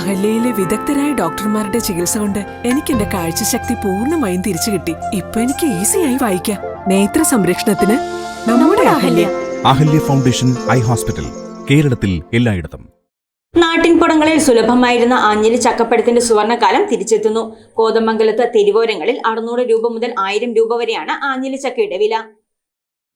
അഹല്യയിലെ വിദഗ്ധരായ ഡോക്ടർമാരുടെ ചികിത്സ കൊണ്ട് എനിക്ക് എന്റെ കാഴ്ചശക്തി പൂർണമായും തിരിച്ചു കിട്ടി. ഇപ്പൊ എനിക്ക് ഈസിയായി വായിക്കാം. നേത്ര സംരക്ഷണത്തിന് നമ്മുടെ Ahalya. Ahalya. Foundation Eye Hospital കേരളത്തിൽ എല്ലായിടത്തും. നാട്ടിൻപുടങ്ങളിൽ സുലഭമായിരുന്ന ആഞ്ഞിലി ചക്കപ്പഴത്തിന്റെ സുവർണകാലം തിരിച്ചെത്തുന്നു. കോതമംഗലത്ത് തെരുവോരങ്ങളിൽ അറുന്നൂറ് രൂപ മുതൽ ആയിരം രൂപ വരെയാണ് ആഞ്ഞിലി ചക്കയുടെ വില.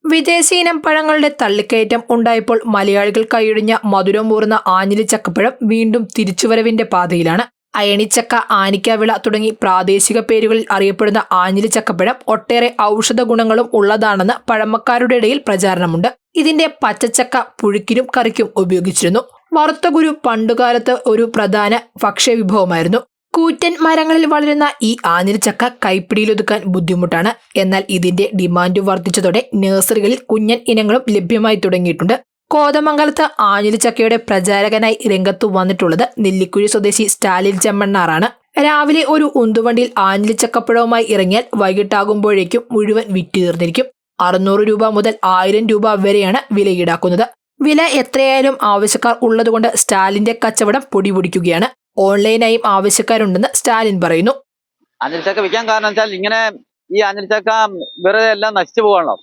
വിദേശീനം പഴങ്ങളുടെ തള്ളിക്കയറ്റം ഉണ്ടായപ്പോൾ മലയാളികൾ കൈയൊഴിഞ്ഞ മധുരമൂർന്ന ആഞ്ഞിലി ചക്കപ്പഴം വീണ്ടും തിരിച്ചുവരവിന്റെ പാതയിലാണ്. അയണിച്ചക്ക ആനിക്കാവിള തുടങ്ങി പ്രാദേശിക പേരുകളിൽ അറിയപ്പെടുന്ന ആഞ്ഞിലി ചക്കപ്പഴം ഒട്ടേറെ ഔഷധ ഗുണങ്ങളും ഉള്ളതാണെന്ന് പഴമക്കാരുടെ ഇടയിൽ പ്രചാരണമുണ്ട്. ഇതിന്റെ പച്ചച്ചക്ക പുഴുക്കിനും കറിക്കും ഉപയോഗിച്ചിരുന്നു. വറുത്ത കുരു പണ്ടുകാലത്ത് ഒരു പ്രധാന ഭക്ഷ്യവിഭവമായിരുന്നു. കൂറ്റൻ മരങ്ങളിൽ വളരുന്ന ഈ ആഞ്ഞിലിച്ചക്ക കൈപ്പിടിയിലൊതുക്കാൻ ബുദ്ധിമുട്ടാണ്. എന്നാൽ ഇതിന്റെ ഡിമാൻഡ് വർദ്ധിച്ചതോടെ നഴ്സറികളിൽ കുഞ്ഞൻ ഇനങ്ങളും ലഭ്യമായി തുടങ്ങിയിട്ടുണ്ട്. കോതമംഗലത്ത് ആഞ്ഞിലിച്ചക്കയുടെ പ്രചാരകനായി രംഗത്തു വന്നിട്ടുള്ളത് നെല്ലിക്കുഴി സ്വദേശി സ്റ്റാലിൻ ചെമ്മണ്ണാറാണ്. രാവിലെ ഒരു ഉന്തുവണ്ടിയിൽ ആഞ്ഞിലിച്ചക്കപ്പഴവുമായി ഇറങ്ങിയാൽ വൈകിട്ടാകുമ്പോഴേക്കും മുഴുവൻ വിറ്റ് തീർന്നിരിക്കും അറുന്നൂറ് രൂപ മുതൽ ആയിരം രൂപ വരെയാണ് വില ഈടാക്കുന്നത് വില എത്രയായാലും ആവശ്യക്കാർ ഉള്ളതുകൊണ്ട് സ്റ്റാലിന്റെ കച്ചവടം പൊടിപൊടിക്കുകയാണ്. ഓൺലൈനായും ആവശ്യക്കാരുണ്ടെന്ന് സ്റ്റാലിൻ പറയുന്നു. അനിൽച്ചക്ക വിൽക്കാൻ കാരണം വെച്ചാൽ ഇങ്ങനെ ഈ അനിൽച്ചക്ക വെറുതെ എല്ലാം നശിച്ചു പോകണം?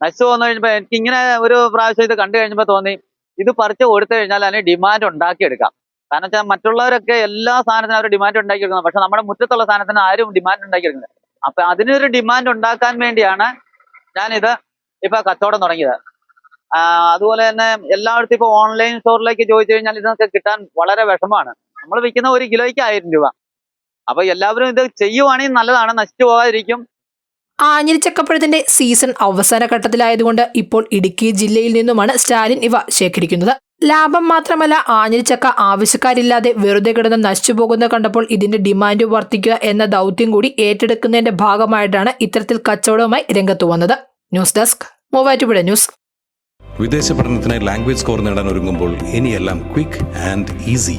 നശിച്ചു പോകുന്ന കഴിഞ്ഞപ്പോൾ എനിക്ക് ഇങ്ങനെ ഒരു പ്രാവശ്യം ഇത് കണ്ടു കഴിഞ്ഞപ്പോൾ തോന്നി ഇത് പറിച്ച് കൊടുത്തു കഴിഞ്ഞാൽ അതിന് ഡിമാൻഡ് ഉണ്ടാക്കിയെടുക്കാം. കാരണം വെച്ചാൽ മറ്റുള്ളവരൊക്കെ എല്ലാ സാധനത്തിനും അവർ ഡിമാൻഡ് ഉണ്ടാക്കിയെടുക്കുന്നത് പക്ഷെ നമ്മുടെ മുറ്റത്തുള്ള സാധനത്തിന് ആരും ഡിമാൻഡ് ഉണ്ടാക്കിയെടുക്കുന്നത് അപ്പൊ അതിനൊരു ഡിമാൻഡ് ഉണ്ടാക്കാൻ വേണ്ടിയാണ് ഞാനിത് ഇപ്പൊ കച്ചവടം തുടങ്ങിയത്. അതുപോലെ തന്നെ എല്ലായിടത്തും ഇപ്പൊ ഓൺലൈൻ സ്റ്റോറിലേക്ക് ചോദിച്ചു കഴിഞ്ഞാൽ ഇതൊക്കെ കിട്ടാൻ വളരെ വിഷമമാണ്. നമ്മൾ വിൽക്കുന്ന ഒരു കിലോയ്ക്ക് ആയിരം രൂപ. അപ്പൊ എല്ലാവരും ഇത് ചെയ്യുവാണെങ്കിൽ നല്ലതാണ്. നശിച്ചു പോകാതിരിക്കും. ആഞ്ഞിലിച്ചക്കപ്പഴത്തിന്റെ സീസൺ അവസാന ഘട്ടത്തിലായതുകൊണ്ട് ഇപ്പോൾ ഇടുക്കി ജില്ലയിൽ നിന്നുമാണ് സ്റ്റാലിൻ ഇവ ശേഖരിക്കുന്നത്. ലാഭം മാത്രമല്ല ആഞ്ഞിലിച്ചക്ക ആവശ്യക്കാരില്ലാതെ വെറുതെ കിടന്ന് നശിച്ചു പോകുന്നത് കണ്ടപ്പോൾ ഇതിന്റെ ഡിമാൻഡ് വർദ്ധിക്കുക എന്ന ദൗത്യം കൂടി ഏറ്റെടുക്കുന്നതിന്റെ ഭാഗമായിട്ടാണ് ഇത്തരത്തിൽ കച്ചവടവുമായി രംഗത്ത് വന്നത്. News desk Muvattupuzha news. വിദേശ പഠനത്തിനായി ലാംഗ്വേജ് സ്കോർ നേടാൻ ഒരുങ്ങുമ്പോൾ ഇനിയെല്ലാം quick and easy.